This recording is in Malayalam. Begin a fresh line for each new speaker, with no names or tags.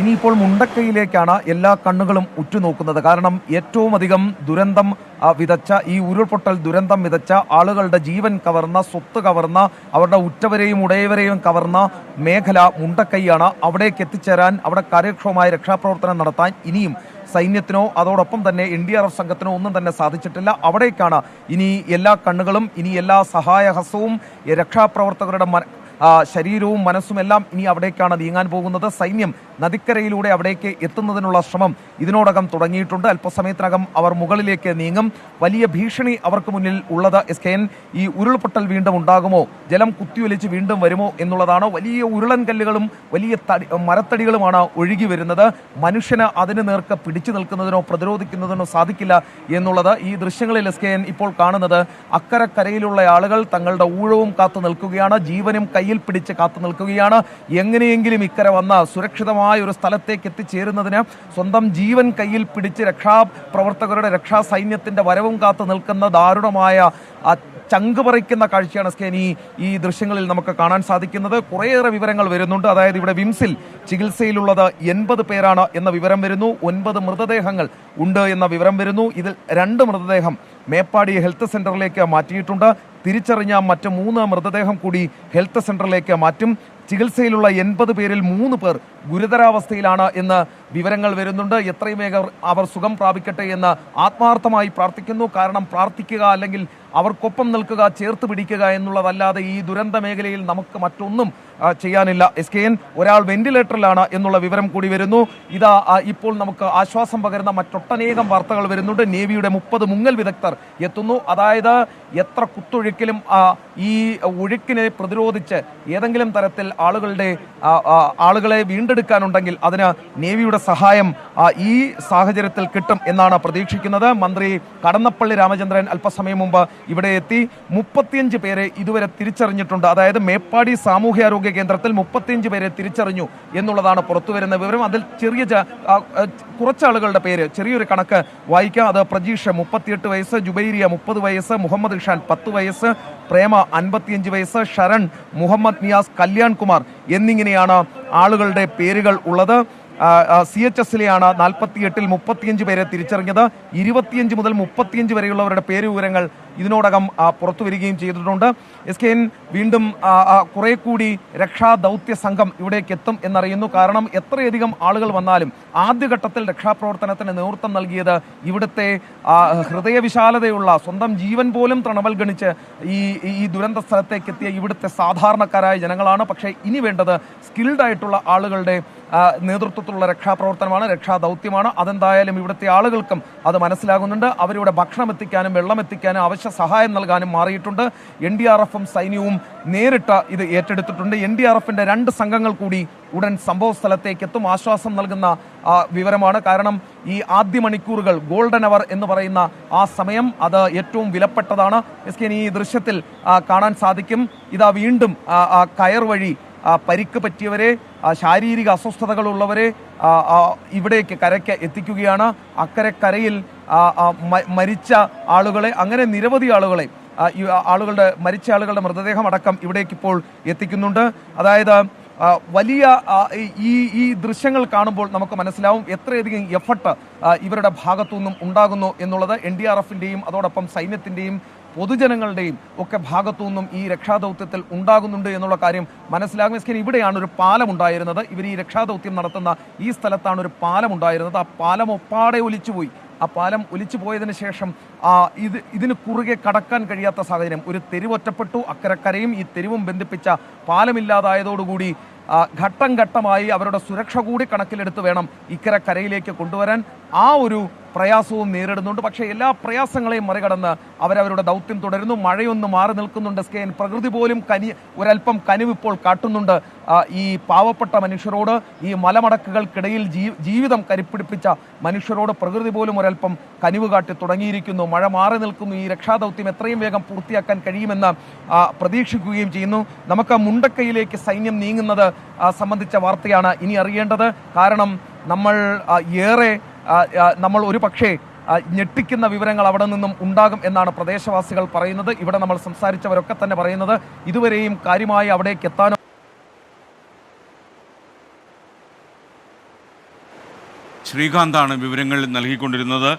ഇനിയിപ്പോൾ മുണ്ടക്കൈയിലേക്കാണ് എല്ലാ കണ്ണുകളും ഉറ്റുനോക്കുന്നത്. കാരണം ഏറ്റവും അധികം ദുരന്തം വിതച്ച ഈ ഉരുൾപൊട്ടൽ ദുരന്തം വിതച്ച ആളുകളുടെ ജീവൻ കവർന്ന സ്വത്ത് കവർന്ന അവരുടെ ഉറ്റവരെയും ഉടയവരെയും കവർന്ന മേഖല മുണ്ടക്കൈയാണ് അവിടേക്ക് എത്തിച്ചേരാൻ അവിടെ കാര്യക്ഷമമായ രക്ഷാപ്രവർത്തനം നടത്താൻ ഇനിയും സൈന്യത്തിനോ അതോടൊപ്പം തന്നെ എൻ ഡി ആർ എഫ് സംഘത്തിനോ ഒന്നും തന്നെ സാധിച്ചിട്ടില്ല. അവിടേക്കാണ് ഇനി എല്ലാ കണ്ണുകളും ഇനി എല്ലാ സഹായഹസ്തവും ഈ രക്ഷാപ്രവർത്തകരുടെ ശരീരവും മനസ്സും എല്ലാം ഇനി അവിടേക്കാണ് നീങ്ങാൻ പോകുന്നത്. സൈന്യം നദിക്കരയിലൂടെ അവിടേക്ക് എത്തുന്നതിനുള്ള ശ്രമം ഇതിനോടകം തുടങ്ങിയിട്ടുണ്ട്. അല്പസമയത്തിനകം അവർ മുകളിലേക്ക് നീങ്ങും. വലിയ ഭീഷണി അവർക്ക് മുന്നിൽ ഉള്ളത് എസ് ഈ ഉരുൾപൊട്ടൽ വീണ്ടും ഉണ്ടാകുമോ? ജലം കുത്തിയൊലിച്ച് വീണ്ടും വരുമോ എന്നുള്ളതാണ് വലിയ ഉരുളൻ കല്ലുകളും വലിയ തടി മരത്തടികളുമാണ് ഒഴുകി വരുന്നത്. മനുഷ്യന് അതിന് നേർക്ക് പിടിച്ചു നിൽക്കുന്നതിനോ പ്രതിരോധിക്കുന്നതിനോ സാധിക്കില്ല എന്നുള്ളത് ഈ ദൃശ്യങ്ങളിൽ എസ് കെ എൻ ഇപ്പോൾ കാണുന്നത്. അക്കരക്കരയിലുള്ള ആളുകൾ തങ്ങളുടെ ഊഴവും കാത്തു നിൽക്കുകയാണ്. ജീവനും കയ്യിൽ പിടിച്ച് കാത്തു നിൽക്കുകയാണ്. എങ്ങനെയെങ്കിലും ഇക്കരെ വന്ന സുരക്ഷിതമായ ഒരു സ്ഥലത്തേക്ക് എത്തിച്ചേരുന്നതിന് സ്വന്തം ജീവൻ കയ്യിൽ പിടിച്ച് രക്ഷാപ്രവർത്തകരുടെ രക്ഷാ സൈന്യത്തിന്റെ വരവും കാത്തു നിൽക്കുന്ന ദാരുണമായ ചങ്ക് പറിക്കുന്ന കാഴ്ചയാണ് സ്കേൻ ഈ ഈ ദൃശ്യങ്ങളിൽ നമുക്ക് കാണാൻ സാധിക്കുന്നത്. കുറേയേറെ വിവരങ്ങൾ വരുന്നുണ്ട്. അതായത് ഇവിടെ വിംസിൽ ചികിത്സയിലുള്ളത് എൺപത് പേരാണ് എന്ന വിവരം വരുന്നു. ഒൻപത് മൃതദേഹങ്ങൾ ഉണ്ട് എന്ന വിവരം വരുന്നു. ഇതിൽ രണ്ട് മൃതദേഹം മേപ്പാടി ഹെൽത്ത് സെന്ററിലേക്ക് മാറ്റിയിട്ടുണ്ട്. തിരിച്ചറിഞ്ഞ മറ്റ് മൂന്ന് മൃതദേഹം കൂടി ഹെൽത്ത് സെന്ററിലേക്ക് മാറ്റും. ചികിത്സയിലുള്ള എൺപത് പേരിൽ മൂന്ന് പേർ ഗുരുതരാവസ്ഥയിലാണ് എന്ന് വിവരങ്ങൾ വരുന്നുണ്ട്. എത്രയും വേഗം അവർ സുഖം പ്രാപിക്കട്ടെ എന്ന് ആത്മാർത്ഥമായി പ്രാർത്ഥിക്കുന്നു. കാരണം പ്രാർത്ഥിക്കുക അല്ലെങ്കിൽ അവർക്കൊപ്പം നിൽക്കുക ചേർത്ത് പിടിക്കുക എന്നുള്ളതല്ലാതെ ഈ ദുരന്ത മേഖലയിൽ നമുക്ക് മറ്റൊന്നും ചെയ്യാനില്ല. എസ് കെ എൻ ഒരാൾ വെന്റിലേറ്ററിലാണ് എന്നുള്ള വിവരം കൂടി വരുന്നു. ഇതാ ഇപ്പോൾ നമുക്ക് ആശ്വാസം പകരുന്ന മറ്റൊട്ടനേകം വാർത്തകൾ വരുന്നുണ്ട്. നേവിയുടെ മുപ്പത് മുങ്ങൽ വിദഗ്ധർ എത്തുന്നു. അതായത് എത്ര കുത്തൊഴുക്കിലും ഈ ഒഴുക്കിനെ പ്രതിരോധിച്ച് ഏതെങ്കിലും തരത്തിൽ ആളുകളുടെ ആളുകളെ വീണ്ടെടുക്കാനുണ്ടെങ്കിൽ അതിന് നേവിയുടെ സഹായം ഈ സാഹചര്യത്തിൽ കിട്ടും എന്നാണ് പ്രതീക്ഷിക്കുന്നത്. മന്ത്രി കടന്നപ്പള്ളി രാമചന്ദ്രൻ അല്പസമയം മുമ്പ് ഇവിടെ എത്തി മുപ്പത്തിയഞ്ച് പേരെ ഇതുവരെ തിരിച്ചറിഞ്ഞിട്ടുണ്ട്. അതായത് മേപ്പാടി സാമൂഹ്യാരോഗ്യ കേന്ദ്രത്തിൽ മുപ്പത്തിയഞ്ച് പേരെ തിരിച്ചറിഞ്ഞു എന്നുള്ളതാണ് പുറത്തുവരുന്ന വിവരം. അതിൽ ചെറിയ കുറച്ച് ആളുകളുടെ പേര് ചെറിയൊരു കണക്ക് വായിക്കാം. അത് പ്രജീഷ് മുപ്പത്തിയെട്ട് വയസ്സ് ജുബൈരിയ മുപ്പത് വയസ്സ് മുഹമ്മദ് ഇഷാൻ പത്ത് വയസ്സ് പ്രേമ അൻപത്തിയഞ്ച് വയസ്സ് ശരൺ മുഹമ്മദ് നിയാസ് കല്യാൺ കുമാർ എന്നിങ്ങനെയാണ് ആളുകളുടെ പേരുകൾ ഉള്ളത്. സി എച്ച് എസിലെയാണ് നാൽപ്പത്തിയെട്ടിൽ മുപ്പത്തിയഞ്ച് പേരെ തിരിച്ചറിഞ്ഞത്. ഇരുപത്തിയഞ്ച് മുതൽ മുപ്പത്തിയഞ്ച് വരെയുള്ളവരുടെ പേര് വിവരങ്ങൾ ഇതിനോടകം പുറത്തു വരികയും ചെയ്തിട്ടുണ്ട്. എസ് കെ എൻ വീണ്ടും കുറെ കൂടി രക്ഷാ ദൗത്യ സംഘം ഇവിടേക്ക് എത്തും എന്നറിയുന്നു. കാരണം എത്രയധികം ആളുകൾ വന്നാലും ആദ്യഘട്ടത്തിൽ രക്ഷാപ്രവർത്തനത്തിന് നേതൃത്വം നൽകിയത് ഇവിടുത്തെ ഹൃദയവിശാലതയുള്ള സ്വന്തം ജീവൻ പോലും തണവൽഗണിച്ച് ഈ ഈ ദുരന്ത സ്ഥലത്തേക്ക് എത്തിയ ഇവിടുത്തെ സാധാരണക്കാരായ ജനങ്ങളാണ്. പക്ഷേ ഇനി വേണ്ടത് സ്കിൽഡ് ആയിട്ടുള്ള ആളുകളുടെ നേതൃത്വത്തിലുള്ള രക്ഷാപ്രവർത്തനമാണ് രക്ഷാദൗത്യമാണ്. അതെന്തായാലും ഇവിടുത്തെ ആളുകൾക്കും അത് മനസ്സിലാകുന്നുണ്ട്. അവരിവിടെ ഭക്ഷണം എത്തിക്കാനും വെള്ളം എത്തിക്കാനും അവശ്യ സഹായം നൽകാനും മാറിയിട്ടുണ്ട്. എൻ ഡി ആർ എഫും സൈന്യവും നേരിട്ട് ഇത് ഏറ്റെടുത്തിട്ടുണ്ട്. എൻ ഡി ആർ എഫിന്റെ രണ്ട് സംഘങ്ങൾ കൂടി ഉടൻ സംഭവ സ്ഥലത്തേക്ക് എത്തും. ആശ്വാസം നൽകുന്ന വിവരമാണ്. കാരണം ഈ ആദ്യ മണിക്കൂറുകൾ ഗോൾഡൻ അവർ എന്ന് പറയുന്ന ആ സമയം അത് ഏറ്റവും വിലപ്പെട്ടതാണ്. എസ് കെ ഈ ദൃശ്യത്തിൽ കാണാൻ സാധിക്കും. ഇതാ വീണ്ടും കയർ വഴി പരിക്ക് പറ്റിയവരെ ശാരീരിക അസ്വസ്ഥതകളുള്ളവരെ ഇവിടേക്ക് കരയ്ക്ക് എത്തിക്കുകയാണ്. അക്കരെ കരയിൽ മരിച്ച ആളുകളെ അങ്ങനെ നിരവധി ആളുകളെ ആളുകളുടെ മരിച്ച ആളുകളുടെ മൃതദേഹം അടക്കം ഇവിടേക്ക് ഇപ്പോൾ എത്തിക്കുന്നുണ്ട്. അതായത് വലിയ ഈ ഈ ദൃശ്യങ്ങൾ കാണുമ്പോൾ നമുക്ക് മനസ്സിലാവും എത്രയധികം എഫർട്ട് ഇവരുടെ ഭാഗത്തു നിന്നും ഉണ്ടാകുന്നു എന്നുള്ളത് എൻ ഡി ആർ എഫിന്റെയും അതോടൊപ്പം സൈന്യത്തിന്റെയും പൊതുജനങ്ങളുടെയും ഒക്കെ ഭാഗത്തു നിന്നും ഈ രക്ഷാദൗത്യത്തിൽ ഉണ്ടാകുന്നുണ്ട് എന്നുള്ള കാര്യം മനസ്സിലാകും. എസ് കെ ഇവിടെയാണ് ഒരു പാലം ഉണ്ടായിരുന്നത്. ഇവർ ഈ രക്ഷാദൗത്യം നടത്തുന്ന ഈ സ്ഥലത്താണ് ഒരു പാലം ഉണ്ടായിരുന്നത്. ആ പാലം ഒപ്പാടെ ഒലിച്ചുപോയി. ആ പാലം ഒലിച്ചു പോയതിന് ശേഷം ഇത് ഇതിന് കുറുകെ കടക്കാൻ കഴിയാത്ത സാഹചര്യം. ഒരു തെരുവൊറ്റപ്പെട്ടു അക്കരക്കരയും ഈ തെരുവും ബന്ധിപ്പിച്ച പാലമില്ലാതായതോടുകൂടി ഘട്ടം ഘട്ടമായി അവരുടെ സുരക്ഷ കൂടി കണക്കിലെടുത്ത് വേണം ഇക്കര കരയിലേക്ക് കൊണ്ടുവരാൻ. ആ ഒരു പ്രയാസവും നേരിടുന്നുണ്ട്. പക്ഷേ എല്ലാ പ്രയാസങ്ങളെയും മറികടന്ന് അവരവരുടെ ദൗത്യം തുടരുന്നു. മഴയൊന്നും മാറി നിൽക്കുന്നുണ്ട്. സ്കെയിൻ പ്രകൃതി പോലും കനി ഒരല്പം കനിവ് ഇപ്പോൾ കാട്ടുന്നുണ്ട്. ഈ പാവപ്പെട്ട മനുഷ്യരോട് ഈ മലമടക്കുകൾക്കിടയിൽ ജീവിതം കരിപ്പിടിപ്പിച്ച മനുഷ്യരോട് പ്രകൃതി പോലും ഒരല്പം കനിവ് കാട്ടി തുടങ്ങിയിരിക്കുന്നു. മഴ മാറി നിൽക്കുന്നു. ഈ രക്ഷാദൗത്യം എത്രയും വേഗം പൂർത്തിയാക്കാൻ കഴിയുമെന്ന് പ്രതീക്ഷിക്കുകയും ചെയ്യുന്നു. നമുക്ക് മുണ്ടക്കയിലേക്ക് സൈന്യം നീങ്ങുന്നത് സംബന്ധിച്ച വാർത്തയാണ് ഇനി അറിയേണ്ടത്. കാരണം നമ്മൾ ഏറെ നമ്മൾ ഒരു പക്ഷേ ഞെട്ടിക്കുന്ന വിവരങ്ങൾ അവിടെ നിന്നും ഉണ്ടാകും എന്നാണ് പ്രദേശവാസികൾ പറയുന്നത്. ഇവിടെ നമ്മൾ സംസാരിച്ചവരൊക്കെ തന്നെ പറയുന്നത്. ഇതുവരെയും കാര്യമായി അവിടേക്ക് എത്താനോ
ശ്രീകാന്താണ് വിവരങ്ങൾ നൽകിക്കൊണ്ടിരുന്നത്.